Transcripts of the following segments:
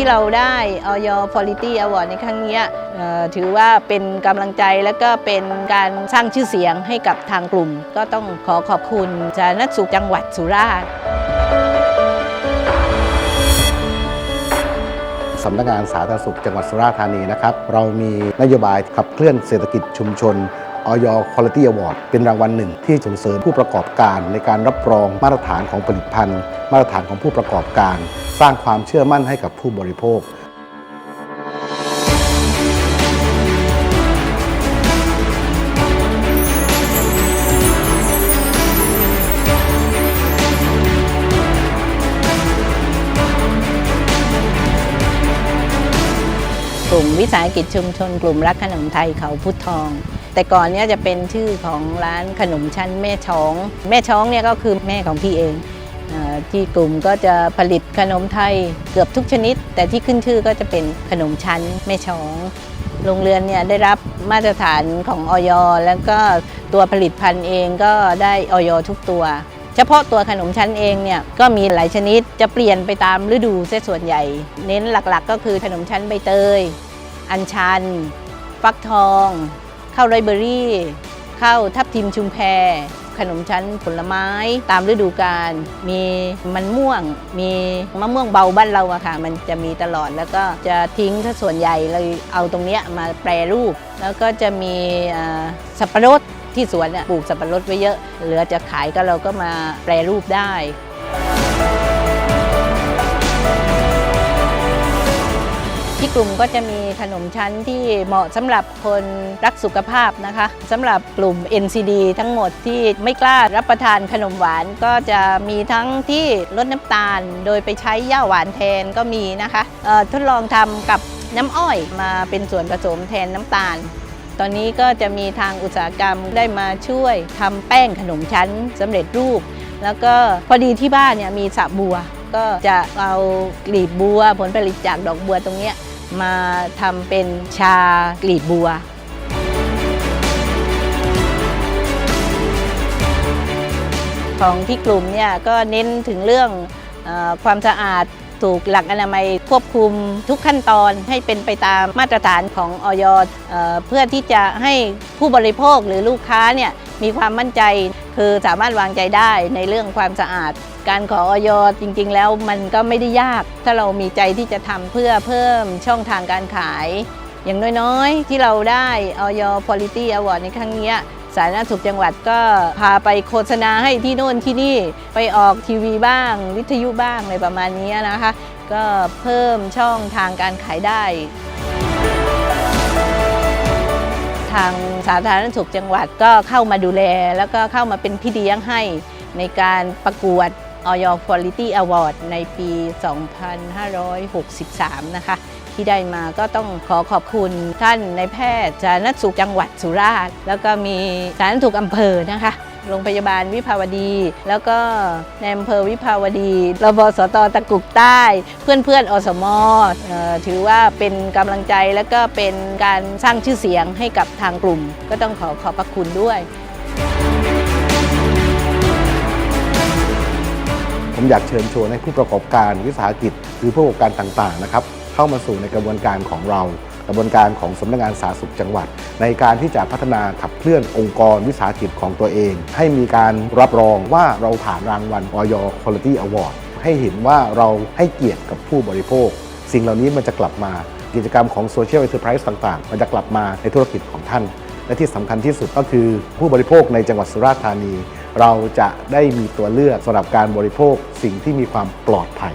ที่เราได้ออย Quality Award ในครั้งนี้ถือว่าเป็นกำลังใจและก็เป็นการสร้างชื่อเสียงให้กับทางกลุ่ม ก็ต้องขอขอบคุณสาธารณสุขจังหวัดสุราษฎร์สำนักงานสาธารณสุขจังหวัดสุราษฎร์ธานีนะครับ เรามีนโยบายขับเคลื่อนเศรษฐกิจชุมชน ออย Quality Award เป็นรางวัลหนึ่ง ที่ส่งเสริมผู้ประกอบการในการรับรองมาตรฐานของผลิตภัณฑ์ มาตรฐานของผู้ประกอบการ สร้างความเชื่อมั่นให้กับผู้บริโภคกลุ่มวิสาหกิจชุมชนกลุ่มรักขนมไทยเขาพุทธทอง แต่ก่อนเนี้ยจะเป็นชื่อของร้านขนมชั้นแม่ช้อง แม่ช้องเนี่ยก็คือแม่ของพี่เองอที่กลุ่มก็จะผลิตขนมไทยเกือบทุกชนิด แต่ที่ขึ้นชื่อก็จะเป็นขนมชั้นแม่ช้องโรงเรือนเนี่ยได้รับมาตรฐานของออยแล้วก็ตัวผลิตภัณฑ์เองก็ได้ออยทุกตัว เฉพาะตัวขนมชั้นเองเนี่ยก็มีหลายชนิดจะเปลี่ยนไปตามฤดูเสียส่วนใหญ่ เน้นหลักๆ ก็คือขนมชั้นใบเตย อัญชัน ฟักทอง ข้าวไรเบอรี่ข้าวทับทิมชุมแพขนมชั้นผลไม้ตามฤดูกาลมีมันม่วง มีมะม่วงเบาบ้านเราอะค่ะ มันจะมีตลอดแล้วก็จะทิ้งถ้าส่วนใหญ่เลยเอาตรงเนี้ยมาแปรรูป แล้วก็จะมีสับปะรดที่สวนปลูกสับปะรดไว้เยอะ เหลือจะขายก็เราก็มาแปรรูปได้ ที่กลุ่มก็จะมีขนมชั้นที่เหมาะสำหรับคนรักสุขภาพนะคะสำหรับกลุ่ม NCD ทั้งหมดที่ไม่กล้ารับประทานขนมหวานก็จะมีทั้งที่ลดน้ำตาล โดยไปใช้ย่าหวานแทนก็มีนะคะทดลองทำกับน้ำอ้อยมาเป็นส่วนผสมแทนน้ำตาล ตอนนี้ก็จะมีทางอุตสาหกรรมได้มาช่วยทำแป้งขนมชั้นสำเร็จรูป แล้วก็พอดีที่บ้านเนี่ยมีสระบัวก็จะเอากลีบบัวผลผลิตจากดอกบัวตรงเนี้ย มาทำเป็นชากลีบบัว ของที่กลุ่มเนี่ยก็เน้นถึงเรื่องอความสะอาดถูกหลักอนามัยควบคุมทุกขั้นตอนให้เป็นไปตามมาตรฐานของออยอ่อเพื่อที่จะให้ผู้บริโภคหรือลูกค้าเนี่ยมีความมั่นใจ คือสามารถวางใจได้ในเรื่องความสะอาด การขอออยจริง ๆ แล้วมันก็ไม่ได้ยาก ถ้าเรามีใจที่จะทำเพื่อเพิ่มช่องทางการขาย อย่างน้อยๆ ที่เราได้ออย Quality Award ในครั้งนี้สาธารณสุขจังหวัดก็พาไปโฆษณาให้ที่โน่นที่นี่ไปออกทีวีบ้าง วิทยุบ้างอะไรประมาณนี้นะคะ ก็เพิ่มช่องทางการขายได้างสาธารณสุขจังหวัดก็เข้ามาดูแล แล้วก็เข้ามาเป็นพี่เลี้ยงให้ในการประกวดออย Quality Award ในปี 2563 นะคะ ที่ได้มาก็ต้องขอขอบคุณท่านในแพทย์สาธารณสุขจังหวัดสุราษฎร์แล้วก็มีสาธารณสุขอำเภอนะคะ โรงพยาบาลวิภาวดี แล้วก็ในอำเภอวิภาวดีรบสตตะกุกใต้ เพื่อนเพื่อนๆอสมเอ่อถือว่าเป็นกำลังใจและก็เป็นการสร้างชื่อเสียงให้กับทางกลุ่ม ก็ต้องขอขอบพระคุณด้วยผมอยากเชิญชวนให้ผู้ประกอบการวิสาหกิจ หรือผู้ประกอบการต่างๆนะครับเข้ามาสู่ในกระบวนการของเรา กระบวนการของสำนักงานสาธารณสุขจังหวัด ในการที่จะพัฒนาขับเคลื่อนองค์กรวิสาหกิจของตัวเอง ให้มีการรับรองว่าเราผ่านรางวัล Oyo Quality Award ให้เห็นว่าเราให้เกียรติกับผู้บริโภค สิ่งเหล่านี้มันจะกลับมากิจกรรมของ Social Enterprise ต่างๆ มันจะกลับมาในธุรกิจของท่าน และที่สำคัญที่สุดก็คือผู้บริโภคในจังหวัดสุราษฎร์ธานี เราจะได้มีตัวเลือกสำหรับการบริโภคสิ่งที่มีความปลอดภัย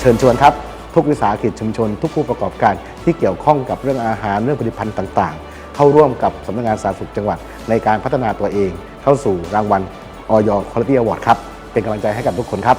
เชิญชวนครับ ทุกวิสาหกิจชุมชน ทุกผู้ประกอบการที่เกี่ยวข้องกับเรื่องอาหารเรื่องผลิตภัณฑ์ต่าง ๆ เข้าร่วมกับสำนักงานสาธารณสุขจังหวัดในการพัฒนาตัวเอง เข้าสู่รางวัลออยคุณภาพอวอร์ดครับเป็นกำลังใจให้กับทุกคนครับ